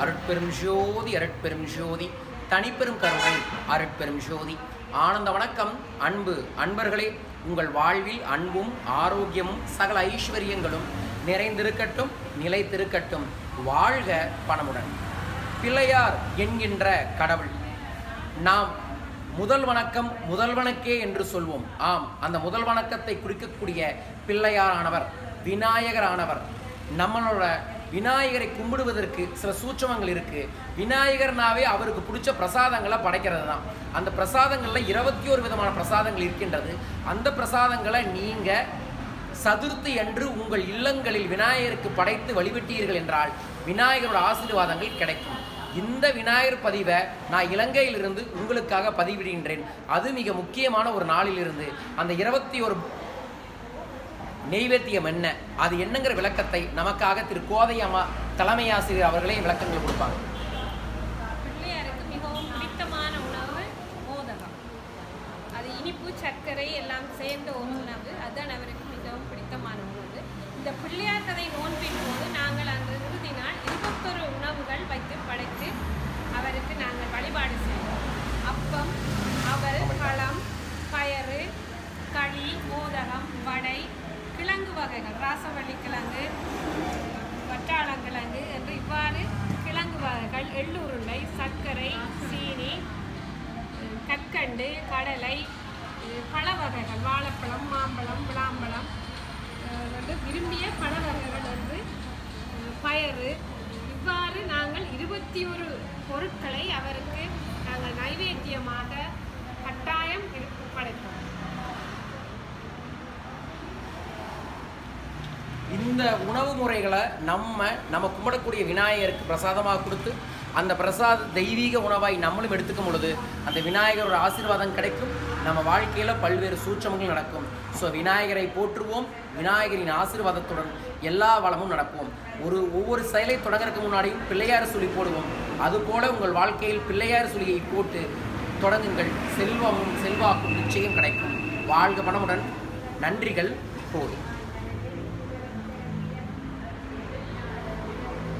அருட்பெரும் ஜோதி அருட்பெரும் ஜோதி. தனிப்பெரும் கருணை அருட்பெரும் ஜோதி. ஆனந்த வணக்கம் அன்பு அன்பர்களே. உங்கள் வாழ்வில் அன்பும் ஆரோக்கியமும் சகல ஐஸ்வர்யங்களும் நிறைந்திருக்கட்டும் நிலைத்திருக்கட்டும். வாழ்க பணமுடன். பிள்ளையார் என்கின்ற கடவுள். நாம் முதல் வணக்கம் முதல்வனுக்கே என்று சொல்வோம். ஆம் அந்த முதல் வணக்கத்தை குறிக்கக்கூடிய பிள்ளையாரானவர் விநாயகரானவர் நம்மளோட விநாயகரை கும்பிடுவதற்கு சில சூட்சமங்கள் இருக்கு. விநாயகர்னாவே அவருக்கு பிடிச்ச பிரசாதங்களை படைக்கிறது தான் அந்த பிரசாதங்களில் இருபத்தி ஒரு விதமான பிரசாதங்கள் இருக்கின்றது. அந்த பிரசாதங்களை நீங்க சதுர்த்தி என்று உங்கள் இல்லங்களில் விநாயகருக்கு படைத்து வழிபட்டீர்கள் என்றால் விநாயகரோட ஆசீர்வாதங்கள் கிடைக்கும். இந்த விநாயகர் பதிவை நான் இலங்கையிலிருந்து உங்களுக்காக பதிவிடுகின்றேன். அது மிக முக்கியமான ஒரு நாளிலிருந்து. அந்த இருபத்தி ஒரு நெய்வேத்தியம் என்ன? அது என்னங்கிற விளக்கத்தை நமக்காக திரு கோதை அம்மா தலைமை ஆசிரியர் அவர்களே விளக்கங்கள் கொடுப்பாங்க. பிள்ளையாருக்கு மிகவும் பிடித்தமான உணவு மோதகம். அது இனிப்பு சர்க்கரை எல்லாம் சேர்ந்த ஒரு உணவு. அதுதான் அவருக்கு மிகவும் பிடித்தமான உணவு. இந்த பிள்ளையார் கதை நோன்பின் போது நாங்கள் அந்த இறுதி நாள் இருபத்தொரு உணவுகள் வைத்து படைத்து அவருக்கு நாங்கள் வழிபாடு செய்வோம் அப்பம் அவல் பழம் பயறு களி மோதகம் வகைகள் வட்டாளங்கிழங்கு என்று இவ்வாறு கிழங்கு வகைகள் எள்ளுருண்டை சர்க்கரை சீனி கற்கண்டு கடலை பழ வகைகள் வாழைப்பழம் மாம்பழம் விளாம்பழம் வந்து விரும்பிய பழ வகைகள் வந்து பயறு. இவ்வாறு நாங்கள் இருபத்தி ஒரு பொருட்களை அவருக்கு நாங்கள் நைவேத்தியமாக கட்டாயம் படைத்தோம். இந்த உணவு முறைகளை நம்ம நம்ம கும்பிடக்கூடிய விநாயகருக்கு பிரசாதமாக கொடுத்து அந்த பிரசாத தெய்வீக உணவாய் நம்மளும் எடுத்துக்கும் பொழுது அந்த விநாயகரோட ஆசீர்வாதம் கிடைக்கும். நம்ம வாழ்க்கையில் பல்வேறு சூட்சமங்கள் நடக்கும். ஸோ விநாயகரை போற்றுவோம். விநாயகரின் ஆசீர்வாதத்துடன் எல்லா வளமும் நடப்போம். ஒரு ஒவ்வொரு செயலை தொடங்குறதுக்கு முன்னாடியும் பிள்ளையார் சொல்லி போடுவோம். அதுபோல உங்கள் வாழ்க்கையில் பிள்ளையார் சொல்லியை போட்டு தொடங்குங்கள். செல்வமும் செல்வாக்கும் நிச்சயம் கிடைக்கும். வாழ்க பணமுடன் நன்றிகள். போதும்.